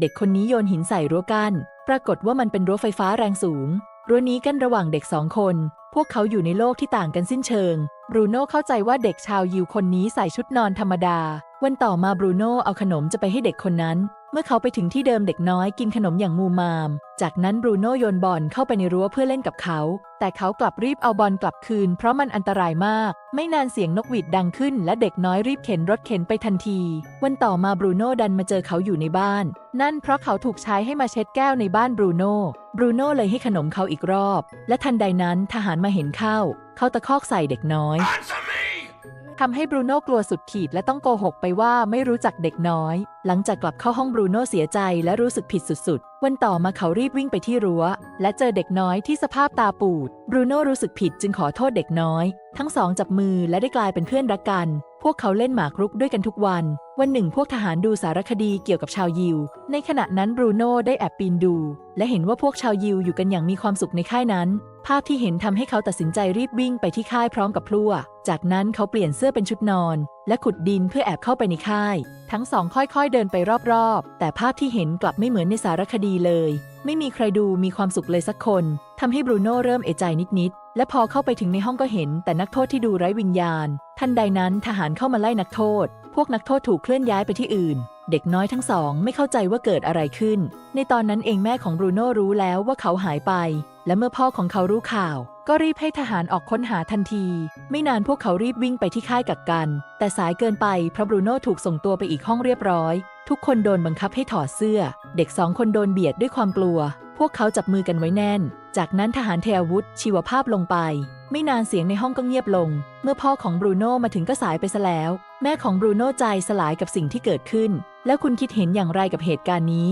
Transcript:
เด็กคนนี้โยนหินใส่รั้วกั้น ปรากฏว่ามันเป็นรั้วไฟฟ้าแรงสูง รั้วนี้กั้นระหว่างเด็กสองคน พวกเขาอยู่ในโลกที่ต่างกันสิ้นเชิง บรูโน่เข้าใจว่าเด็กชาวยิวคนนี้ใส่ชุดนอนธรรมดา วันต่อมาบรูโน่เอาขนมจะไปให้เด็กคนนั้น มื่อเขาไปถึงที่เดิมเด็กน้อยกินขนมอย่างมูมาม จากนั้นบรูโน่โยนบอลเข้าไปในรั้วเพื่อเล่นกับเขา แต่เขากลับรีบเอาบอลกลับคืน เพราะมันอันตรายมาก ไม่นานเสียงนกหวีดดังขึ้น และเด็กน้อยรีบเข็นรถเข็นไปทันที วันต่อมาบรูโน่ดันมาเจอเขาอยู่ในบ้าน นั่นเพราะเขาถูกใช้ให้มาเช็ดแก้วในบ้านบรูโน่บรูโน่เลยให้ขนมเขาอีกรอบ และทันใดนั้นทหารมาเห็นเข้า เขาตะคอกใส่เด็กน้อย Answer me! ทำให้บรูโน่กลัวสุดขีดและต้องโกหกไปว่าไม่รู้จักเด็กน้อย หลังจากกลับเข้าห้องบรูโน่เสียใจและรู้สึกผิดสุดๆ วันต่อมาเขารีบวิ่งไปที่รั้ว และเจอเด็กน้อยที่สภาพตาปูด บรูโน่รู้สึกผิดจึงขอโทษเด็กน้อย ทั้งสองจับมือและได้กลายเป็นเพื่อนรักกัน พวกเขาเล่นหมากรุกด้วยกันทุกวัน วันหนึ่งพวกทหารดูสารคดีเกี่ยวกับชาวยิว ในขณะนั้นบรูโน่ได้แอบปีนดู และเห็นว่าพวกชาวยิวอยู่กันอย่างมีความสุขในค่ายนั้น ภาพที่เห็นทำให้เขาตัดสินใจรีบวิ่งไปที่ค่ายพร้อมกับพลั่ว จากนั้นเขาเปลี่ยนเสื้อเป็นชุดนอน และขุดดินเพื่อแอบเข้าไปในค่าย ทั้งสองค่อยๆเดินไปรอบๆ แต่ภาพที่เห็นกลับไม่เหมือนในสารคดีเลย ไม่มีใครดูมีความสุขเลยสักคนทำให้บรูโน่เริ่มเอใจนิดๆ และพอเข้าไปถึงในห้องก็เห็น แต่นักโทษที่ดูไร้วิญญาณ ทันใดนั้นทหารเข้ามาไล่นักโทษ พวกนักโทษถูกเคลื่อนย้ายไปที่อื่น เด็กน้อยทั้งสองไม่เข้าใจว่าเกิดอะไรขึ้น ในตอนนั้นเองแม่ของบรูโน่รู้แล้วว่าเขาหายไป และเมื่อพ่อของเขารู้ข่าว ก็รีบให้ทหารออกค้นหาทันที ไม่นานพวกเขารีบวิ่งไปที่ค่ายกักกัน แต่สายเกินไปเพราะบรูโน่ถูกส่งตัวไปอีกห้องเรียบร้อย ทุกคนโดนบังคับให้ถอดเสื้อ เด็กสองคนโดนเบียดด้วยความกลัว พวกเขาจับมือกันไว้แน่น จากนั้นทหารเทอาวุธชีวภาพลงไป ไม่นานเสียงในห้องก็เงียบลง เมื่อพ่อของบรูโน่มาถึงก็สายไปซะแล้ว แม่ของบรูโน่ใจสลายกับสิ่งที่เกิดขึ้น แล้วคุณคิดเห็นอย่างไรกับเหตุการณ์นี้